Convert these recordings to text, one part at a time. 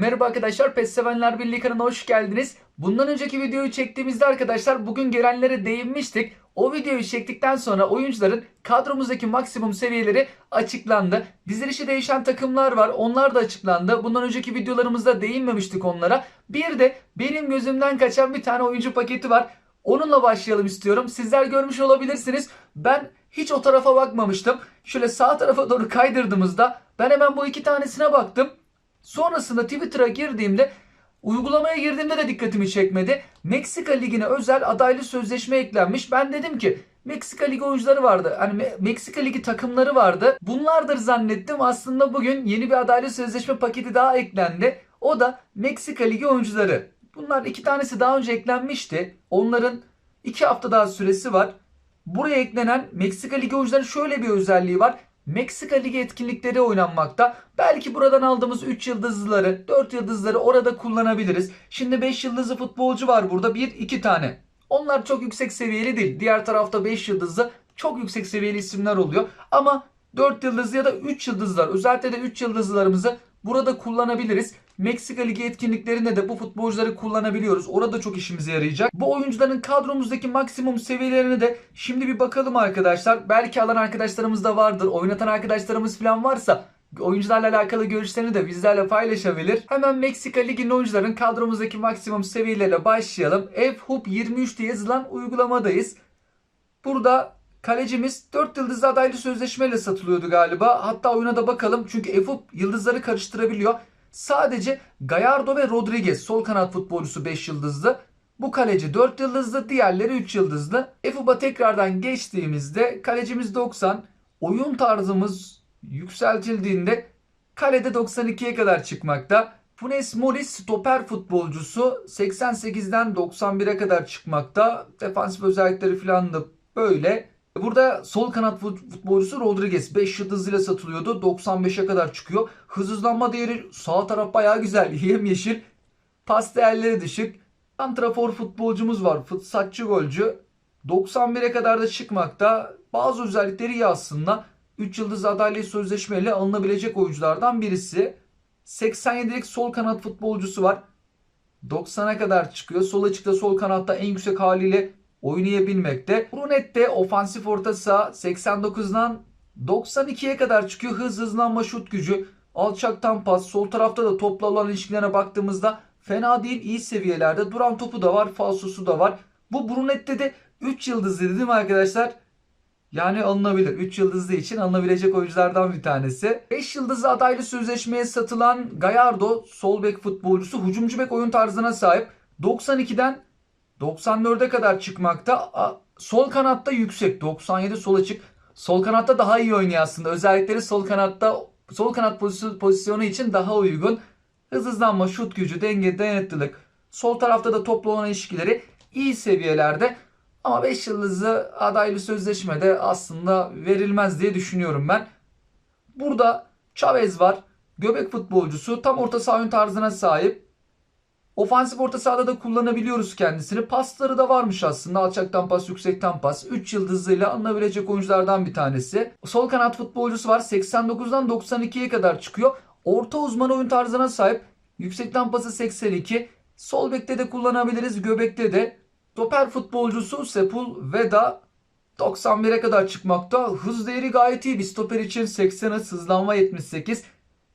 Merhaba arkadaşlar, PES Sevenler Birliği kanalına hoş geldiniz. Bundan önceki videoyu çektiğimizde arkadaşlar bugün gelenlere değinmiştik. O videoyu çektikten sonra oyuncuların kadromuzdaki maksimum seviyeleri açıklandı. Dizilişi değişen takımlar var, onlar da açıklandı. Bundan önceki videolarımızda değinmemiştik onlara. Bir de benim gözümden kaçan bir tane oyuncu paketi var. Onunla başlayalım istiyorum. Sizler görmüş olabilirsiniz. Ben hiç o tarafa bakmamıştım. Şöyle sağ tarafa doğru kaydırdığımızda ben hemen bu iki tanesine baktım. Sonrasında Twitter'a girdiğimde uygulamaya girdiğimde de dikkatimi çekmedi. Meksika Ligi'ne özel adaylı sözleşme eklenmiş. Ben dedim ki Meksika Ligi oyuncuları vardı. Hani Me- Meksika Ligi takımları vardı. Bunlardır zannettim. Aslında bugün yeni bir adaylı sözleşme paketi daha eklendi. O da Meksika Ligi oyuncuları. Bunlar iki tanesi daha önce eklenmişti. Onların iki hafta daha süresi var. Buraya eklenen Meksika Ligi oyuncuların şöyle bir özelliği var. Meksika Ligi etkinlikleri oynanmakta. Belki buradan aldığımız 3 yıldızlıları, 4 yıldızları orada kullanabiliriz. Şimdi 5 yıldızlı futbolcu var burada. 1 2 tane. Onlar çok yüksek seviyeli değil. Diğer tarafta 5 yıldızlı çok yüksek seviyeli isimler oluyor. Ama 4 yıldızlı ya da 3 yıldızlar özellikle de 3 yıldızlarımızı burada kullanabiliriz. Meksika Ligi etkinliklerinde de bu futbolcuları kullanabiliyoruz. Orada çok işimize yarayacak. Bu oyuncuların kadromuzdaki maksimum seviyelerine de şimdi bir bakalım arkadaşlar. Belki alan arkadaşlarımız da vardır. Oynatan arkadaşlarımız falan varsa oyuncularla alakalı görüşlerini de bizlerle paylaşabilir. Hemen Meksika Ligi'nin oyuncuların kadromuzdaki maksimum seviyeleriyle başlayalım. FHUP 23 diye yazılan uygulamadayız. Burada kalecimiz 4 yıldızlı adaylı sözleşmeyle satılıyordu galiba. Hatta oyuna da bakalım çünkü FHUP yıldızları karıştırabiliyor. Sadece Gallardo ve Rodriguez sol kanat futbolcusu 5 yıldızlı. Bu kaleci 4 yıldızlı, diğerleri 3 yıldızlı. FUB'a tekrardan geçtiğimizde kalecimiz 90. Oyun tarzımız yükseltildiğinde kalede 92'ye kadar çıkmakta. Funes Mori stoper futbolcusu 88'den 91'e kadar çıkmakta. Defansif özellikleri falan da böyle. Burada sol kanat fut- futbolcusu Rodriguez 5 yıldızıyla satılıyordu. 95'e kadar çıkıyor. Hız hızlanma değeri sağ taraf bayağı güzel. Yemyeşil. Pas değerleri düşük. Santrafor futbolcumuz var. Fırsatçı golcü. 91'e kadar da çıkmakta. Bazı özellikleri iyi aslında. 3 yıldız adaylı sözleşmeyle alınabilecek oyunculardan birisi. 87'lik sol kanat futbolcusu var. 90'a kadar çıkıyor. Sol açıkta sol kanatta en yüksek haliyle oynayabilmekte. Brunette ofansif orta saha 89'dan 92'ye kadar çıkıyor. Hız hızlanma şut gücü. Alçaktan pas. Sol tarafta da topla olan ilişkilerine baktığımızda fena değil. iyi seviyelerde. Duran topu da var. Falsosu da var. Bu Brunette de 3 yıldızlı değil mi arkadaşlar? Yani alınabilir. 3 yıldızlı için alınabilecek oyunculardan bir tanesi. 5 yıldızlı adaylı sözleşmeye satılan Gallardo sol bek futbolcusu hücumcu bek oyun tarzına sahip. 92'den 94'e kadar çıkmakta. Sol kanatta yüksek. 97 sol açık. Sol kanatta daha iyi oynuyor aslında. Özellikleri sol kanatta sol kanat pozisyon- pozisyonu için daha uygun. Hız hızlanma, şut gücü, denge, dayanıklılık. Sol tarafta da toplu olan ilişkileri iyi seviyelerde. Ama 5 yıldızlı adaylı sözleşmede aslında verilmez diye düşünüyorum ben. Burada Chavez var. Göbek futbolcusu. Tam orta saha oyun tarzına sahip. Ofansif orta sahada da kullanabiliyoruz kendisini. Pasları da varmış aslında. Alçaktan pas, yüksekten pas. 3 yıldızıyla alınabilecek oyunculardan bir tanesi. Sol kanat futbolcusu var. 89'dan 92'ye kadar çıkıyor. Orta uzman oyun tarzına sahip. Yüksekten pası 82. Sol bekte de kullanabiliriz. Göbekte de. Stoper futbolcusu Sepul Veda 91'e kadar çıkmakta. Hız değeri gayet iyi bir stoper için 80 hız hızlanma 78.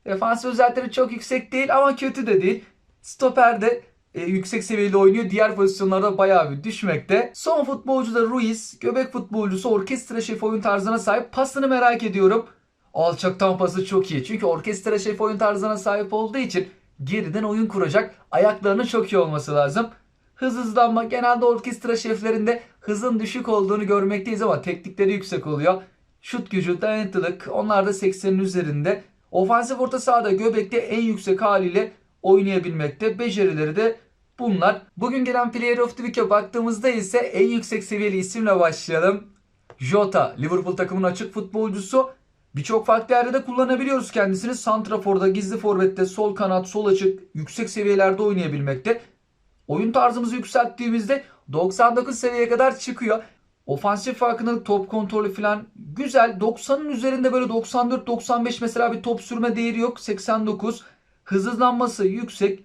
Defans özellikleri çok yüksek değil ama kötü de değil. Stoper de e, yüksek seviyede oynuyor. Diğer pozisyonlarda bayağı bir düşmekte. Son futbolcu da Ruiz. Göbek futbolcusu orkestra şefi oyun tarzına sahip. Pasını merak ediyorum. Alçaktan pası çok iyi. Çünkü orkestra şefi oyun tarzına sahip olduğu için geriden oyun kuracak. Ayaklarının çok iyi olması lazım. Hız hızlanma genelde orkestra şeflerinde hızın düşük olduğunu görmekteyiz ama teknikleri yüksek oluyor. Şut gücü, dayanıklılık onlar da 80'in üzerinde. Ofansif orta sahada göbekte en yüksek haliyle oynayabilmekte. Becerileri de bunlar. Bugün gelen Player of the Week'e baktığımızda ise en yüksek seviyeli isimle başlayalım. Jota, Liverpool takımının açık futbolcusu. Birçok farklı yerde de kullanabiliyoruz kendisini. Santrafor'da, gizli forvette, sol kanat, sol açık, yüksek seviyelerde oynayabilmekte. Oyun tarzımızı yükselttiğimizde 99 seviyeye kadar çıkıyor. Ofansif farkındalık, top kontrolü falan güzel. 90'ın üzerinde böyle 94-95 mesela bir top sürme değeri yok. 89. Hızlanması yüksek.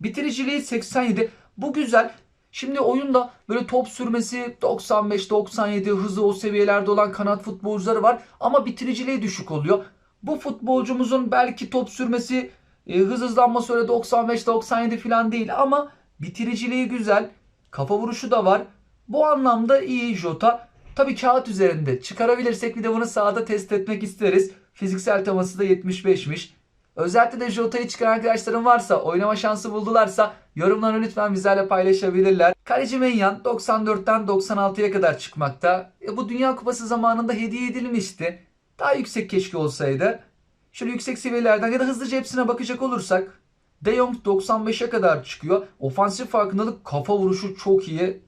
Bitiriciliği 87. Bu güzel. Şimdi oyunda böyle top sürmesi 95-97 hızı o seviyelerde olan kanat futbolcuları var ama bitiriciliği düşük oluyor. Bu futbolcumuzun belki top sürmesi e, hız hızlanması öyle 95-97 falan değil ama bitiriciliği güzel. Kafa vuruşu da var. Bu anlamda iyi Jota. Tabii kağıt üzerinde çıkarabilirsek bir de bunu sahada test etmek isteriz. Fiziksel teması da 75'miş. Özellikle de Jota'yı çıkaran arkadaşlarım varsa, oynama şansı buldularsa yorumlarını lütfen bizlerle paylaşabilirler. Kaleci Menyan 94'ten 96'ya kadar çıkmakta. E, bu Dünya Kupası zamanında hediye edilmişti. Daha yüksek keşke olsaydı. Şöyle yüksek seviyelerden ya da hızlıca hepsine bakacak olursak De Jong 95'e kadar çıkıyor. Ofansif farkındalık kafa vuruşu çok iyi.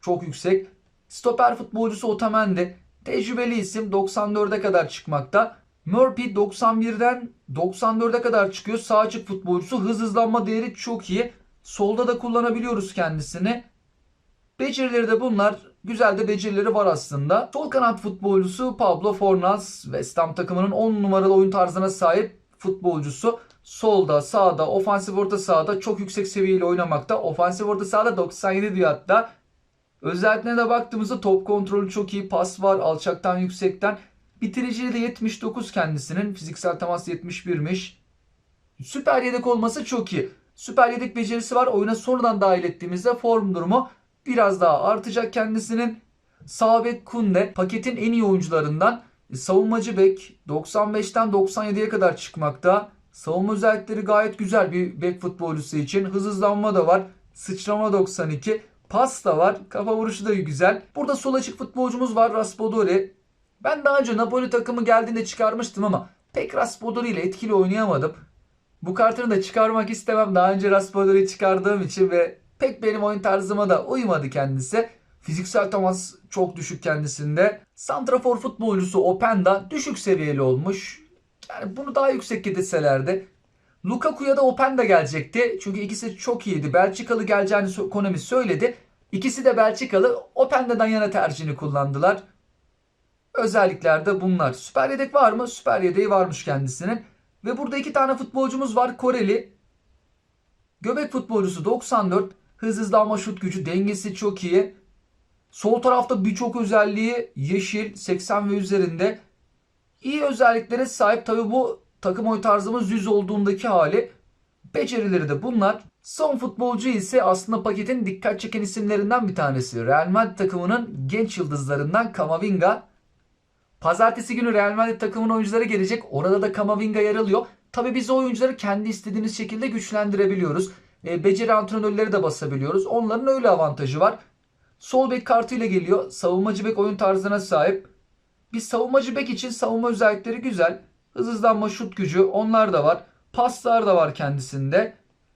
Çok yüksek. Stoper futbolcusu Otamendi. Tecrübeli isim 94'e kadar çıkmakta. Murphy 91'den 94'e kadar çıkıyor. Sağ açık futbolcusu. Hız hızlanma değeri çok iyi. Solda da kullanabiliyoruz kendisini. Becerileri de bunlar. Güzel de becerileri var aslında. Sol kanat futbolcusu Pablo Fornals. West Ham takımının 10 numaralı oyun tarzına sahip futbolcusu. Solda, sağda, ofansif orta sahada çok yüksek seviyeli oynamakta. Ofansif orta sahada 97 diyor hatta. Özellikle de baktığımızda top kontrolü çok iyi. Pas var alçaktan yüksekten. Bitiriciliği de 79 kendisinin. Fiziksel temas 71'miş. Süper yedek olması çok iyi. Süper yedek becerisi var. Oyuna sonradan dahil ettiğimizde form durumu biraz daha artacak kendisinin. Sağ bek Kunde paketin en iyi oyuncularından. Savunmacı bek 95'ten 97'ye kadar çıkmakta. Savunma özellikleri gayet güzel bir bek futbolcusu için. Hız hızlanma da var. Sıçrama 92. Pas da var. Kafa vuruşu da güzel. Burada sol açık futbolcumuz var Raspadori. Ben daha önce Napoli takımı geldiğinde çıkarmıştım ama pek Raspadori ile etkili oynayamadım. Bu kartını da çıkarmak istemem. Daha önce Raspadori'yi çıkardığım için ve pek benim oyun tarzıma da uymadı kendisi. Fiziksel temas çok düşük kendisinde. Santrafor futbolcusu Openda düşük seviyeli olmuş. Yani bunu daha yüksek getirselerdi. Lukaku'ya da Openda gelecekti. Çünkü ikisi çok iyiydi. Belçikalı geleceğini Konami söyledi. İkisi de Belçikalı. Openda'dan yana tercihini kullandılar. Özellikler de bunlar. Süper yedek var mı? Süper yedeği varmış kendisinin. Ve burada iki tane futbolcumuz var. Koreli. Göbek futbolcusu 94. Hız hızlanma şut gücü dengesi çok iyi. Sol tarafta birçok özelliği yeşil 80 ve üzerinde. İyi özelliklere sahip tabi bu takım oy tarzımız 100 olduğundaki hali. Becerileri de bunlar. Son futbolcu ise aslında paketin dikkat çeken isimlerinden bir tanesi. Real Madrid takımının genç yıldızlarından Kamavinga. Pazartesi günü Real Madrid takımının oyuncuları gelecek. Orada da Kamavinga yer alıyor. Tabi biz oyuncuları kendi istediğimiz şekilde güçlendirebiliyoruz. E, beceri antrenörleri de basabiliyoruz. Onların öyle avantajı var. Sol bek kartıyla geliyor. Savunmacı bek oyun tarzına sahip. Bir savunmacı bek için savunma özellikleri güzel. Hız hızlanma şut gücü onlar da var. Paslar da var kendisinde.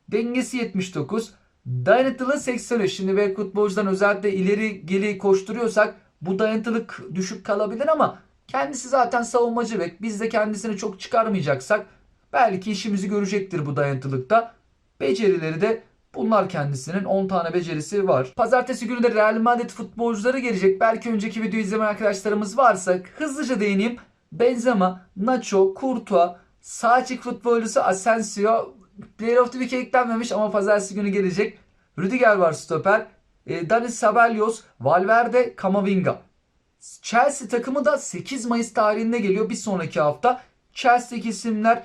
Dengesi 79. Dayanıklılığı 83. Şimdi bek futbolcudan özellikle ileri geri koşturuyorsak bu dayanıklılık düşük kalabilir ama kendisi zaten savunmacı bek. Biz de kendisini çok çıkarmayacaksak belki işimizi görecektir bu dayanıklılıkta. Becerileri de bunlar kendisinin 10 tane becerisi var. Pazartesi günü de Real Madrid futbolcuları gelecek. Belki önceki videoyu izlemeyen arkadaşlarımız varsa hızlıca değineyim. Benzema, Nacho, Courtois, sağ açık futbolcusu Asensio, Player of the Week'e eklenmemiş ama pazartesi günü gelecek. Rüdiger var stoper. E, Dani Ceballos, Valverde, Camavinga. Chelsea takımı da 8 Mayıs tarihinde geliyor bir sonraki hafta. Chelsea'deki isimler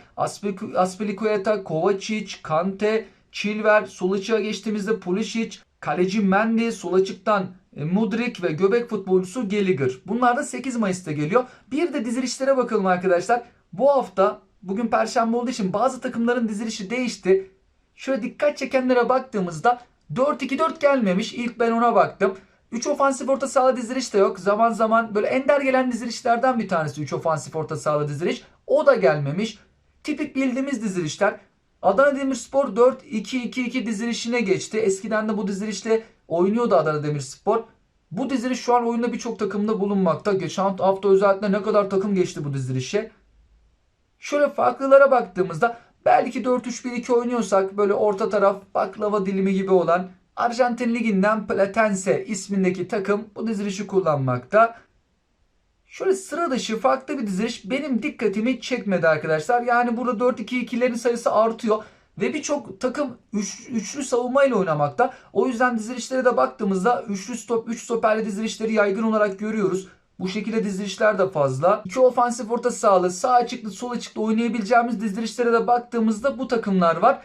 Aspilicueta, Kovacic, Kante, Chilwell, sol açığa geçtiğimizde Pulisic, kaleci Mendy, sol açıktan e, Mudrik ve göbek futbolcusu Gallagher. Bunlar da 8 Mayıs'ta geliyor. Bir de dizilişlere bakalım arkadaşlar. Bu hafta bugün perşembe olduğu için bazı takımların dizilişi değişti. Şöyle dikkat çekenlere baktığımızda 4-2-4 gelmemiş. İlk ben ona baktım. 3 ofansif orta saha diziliş de yok. Zaman zaman böyle ender gelen dizilişlerden bir tanesi 3 ofansif orta saha diziliş. O da gelmemiş. Tipik bildiğimiz dizilişler. Adana Demirspor 4-2-2-2 dizilişine geçti. Eskiden de bu dizilişle oynuyordu Adana Demirspor. Bu diziliş şu an oyunda birçok takımda bulunmakta. Geçen hafta özellikle ne kadar takım geçti bu dizilişe. Şöyle farklılara baktığımızda belki 4-3-1-2 oynuyorsak böyle orta taraf baklava dilimi gibi olan Arjantin Ligi'nden Platense ismindeki takım bu dizilişi kullanmakta. Şöyle sıra dışı farklı bir diziliş benim dikkatimi çekmedi arkadaşlar. Yani burada 4-2-2'lerin sayısı artıyor. Ve birçok takım üç, üçlü savunmayla oynamakta. O yüzden dizilişlere de baktığımızda üçlü stop, 3 stoperli dizilişleri yaygın olarak görüyoruz. Bu şekilde dizilişler de fazla. İki ofansif orta sahalı, sağ açıklı, sol açıklı oynayabileceğimiz dizilişlere de baktığımızda bu takımlar var.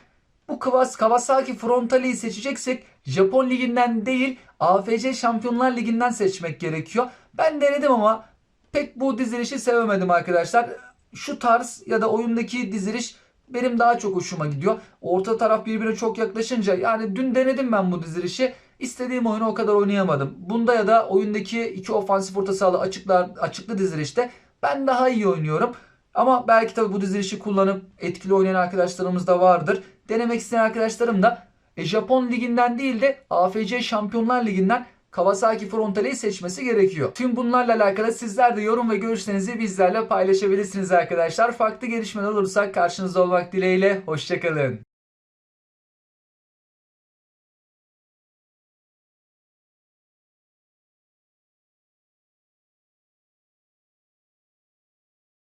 Bu Kavas, Kawasaki Frontale'yi seçeceksek Japon liginden değil AFC Şampiyonlar Ligi'nden seçmek gerekiyor. Ben denedim ama pek bu dizilişi sevemedim arkadaşlar. Şu tarz ya da oyundaki diziliş benim daha çok hoşuma gidiyor. Orta taraf birbirine çok yaklaşınca yani dün denedim ben bu dizilişi. İstediğim oyunu o kadar oynayamadım. Bunda ya da oyundaki iki ofansif orta sahalı açıklar, açıklı dizilişte ben daha iyi oynuyorum. Ama belki tabii bu dizilişi kullanıp etkili oynayan arkadaşlarımız da vardır. Denemek isteyen arkadaşlarım da e, Japon liginden değil de AFC Şampiyonlar Ligi'nden Kawasaki Frontale'yi seçmesi gerekiyor. Tüm bunlarla alakalı sizler de yorum ve görüşlerinizi bizlerle paylaşabilirsiniz arkadaşlar. Farklı gelişmeler olursa karşınızda olmak dileğiyle. Hoşçakalın.